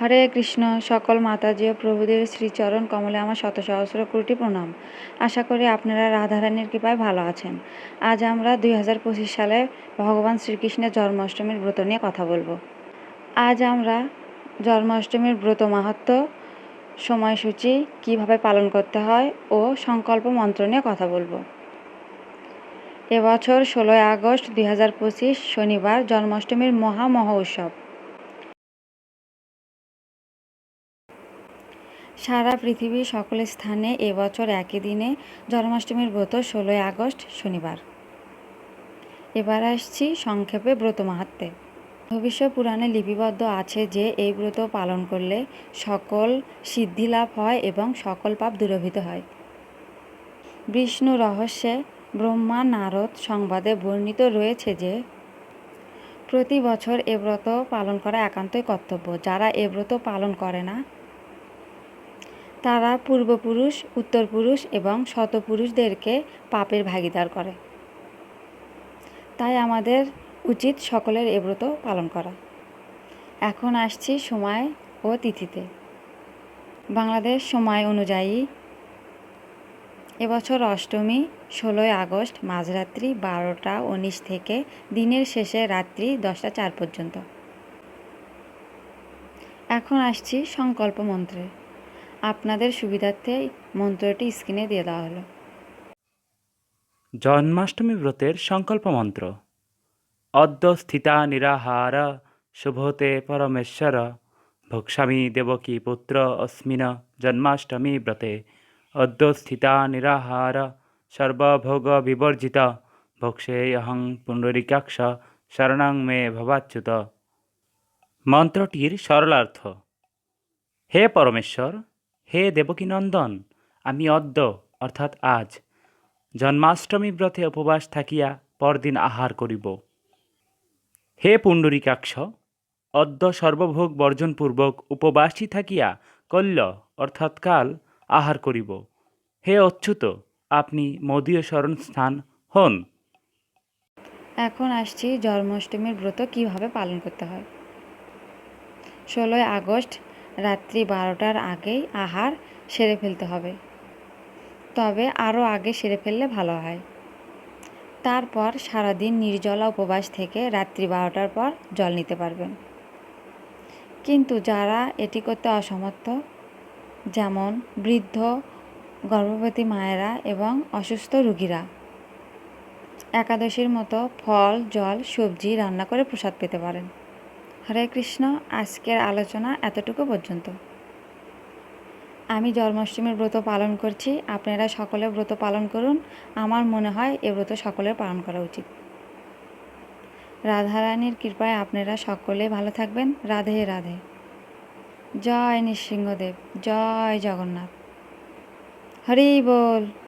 হরে কৃষ্ণ, সকল মাতাজি ও প্রভুদের শ্রীচরণ কমলে আমার শত সহস্র কোটি প্রণাম। আশা করি আপনারা রাধারানীর কৃপায় ভালো আছেন। আজ আমরা দুই হাজার পঁচিশ সালে ভগবান শ্রীকৃষ্ণের জন্মাষ্টমীর ব্রত নিয়ে কথা বলব। আজ আমরা জন্মাষ্টমীর ব্রত মাহাত্ম, সময়সূচি কীভাবে পালন করতে হয় ও সংকল্প মন্ত্র নিয়ে কথা বলব। এবছর ষোলোই আগস্ট দুই হাজার পঁচিশ শনিবার জন্মাষ্টমীর মহা মহা উৎসব সারা পৃথিবীর সকল স্থানে এবছর একই দিনে জন্মাষ্টমীর ব্রত ষোলোই আগস্ট, শনিবার। এবার আসছি সংক্ষেপে ব্রত মাহাত্মে। ভবিষ্য পুরাণে লিপিবদ্ধ আছে যে, এই ব্রত পালন করলে সকল সিদ্ধি লাভ হয় এবং সকল পাপ দূরভূত হয়। বিষ্ণু রহস্যে ব্রহ্মা নারদ সংবাদে বর্ণিত রয়েছে যে, প্রতি বছর এ ব্রত পালন করা একান্তই কর্তব্য। যারা এ ব্রত পালন করে না তারা পূর্বপুরুষ, উত্তরপুরুষ এবং শতপুরুষদেরকে পাপের ভাগিদার করে। তাই আমাদের উচিত সকলের এ ব্রত পালন করা। এখন আসছি সময় ও তিথিতে। বাংলাদেশ সময় অনুযায়ী এবছর অষ্টমী, ষোলোই আগস্ট, মাঝরাত্রি বারোটা উনিশ থেকে দিনের শেষে রাত্রি দশটা চার পর্যন্ত। এখন আসছি সংকল্প মন্ত্রে। আপনাদের সুবিধার্থে মন্ত্রটি স্ক্রিনে দিয়ে দেওয়া হলো। জন্মাষ্টমী ব্রতের সংকল্প মন্ত্র। অদ্য স্থিতা নিরাহার, শুভতে পরমেশ্বর ভক্ষ্যামি দেবকী পুত্র অস্মিন জন্মাষ্টমী ব্রতে। অদ্য স্থিতা নিরাহার, সর্বভোগ বিবর্জিত ভক্ষে অহং পুণ্ডরিকাক্ষ শরণাং মে ভবাচ্যুত। মন্ত্রটির সরলার্থ। হে পরমেশ্বর হে দেবকীনন্দন, আমি অদ্য, অর্থাৎ আজ, জন্মাষ্টমী ব্রতে উপবাস থাকিয়া পরদিন আহার করিব। হে পুণ্ডরিকাক্ষ, অদ্য সর্বভোগ বর্জনপূর্বক উপবাসী থাকিয়া কল্য, অর্থাৎ কাল, আহার করিব। হে অচ্যুত, আপনি মদীয় শরণ স্থান হন। এখন আসছি জন্মাষ্টমীর ব্রত কীভাবে পালন করতে হয়? ষোলোই আগস্ট রাত্রি বারোটার আগেই আহার সেরে ফেলতে হবে। তবে আরও আগে সেরে ফেললে ভালো হয়। তারপর সারাদিন নির্জলা উপবাস থেকে রাত্রি বারোটার পর জল নিতে পারবেন। কিন্তু যারা এটি করতে অসমর্থ, যেমন বৃদ্ধ, গর্ভবতী মায়েরা এবং অসুস্থ রুগীরা, একাদশীর মতো ফল, জল, সবজি রান্না করে প্রসাদ পেতে পারেন। হরে কৃষ্ণ, আজকের আলোচনা এতটুকু পর্যন্ত। আমি জন্মাষ্টমীর ব্রত পালন করছি, আপনারা সকলে ব্রত পালন করুন। আমার মনে হয় এ ব্রত সকলের পালন করা উচিত। রাধারানীর কৃপায় আপনারা সকলে ভালো থাকবেন। রাধে রাধে। জয় নৃসিংহদেব, জয় জগন্নাথ। হরি বল।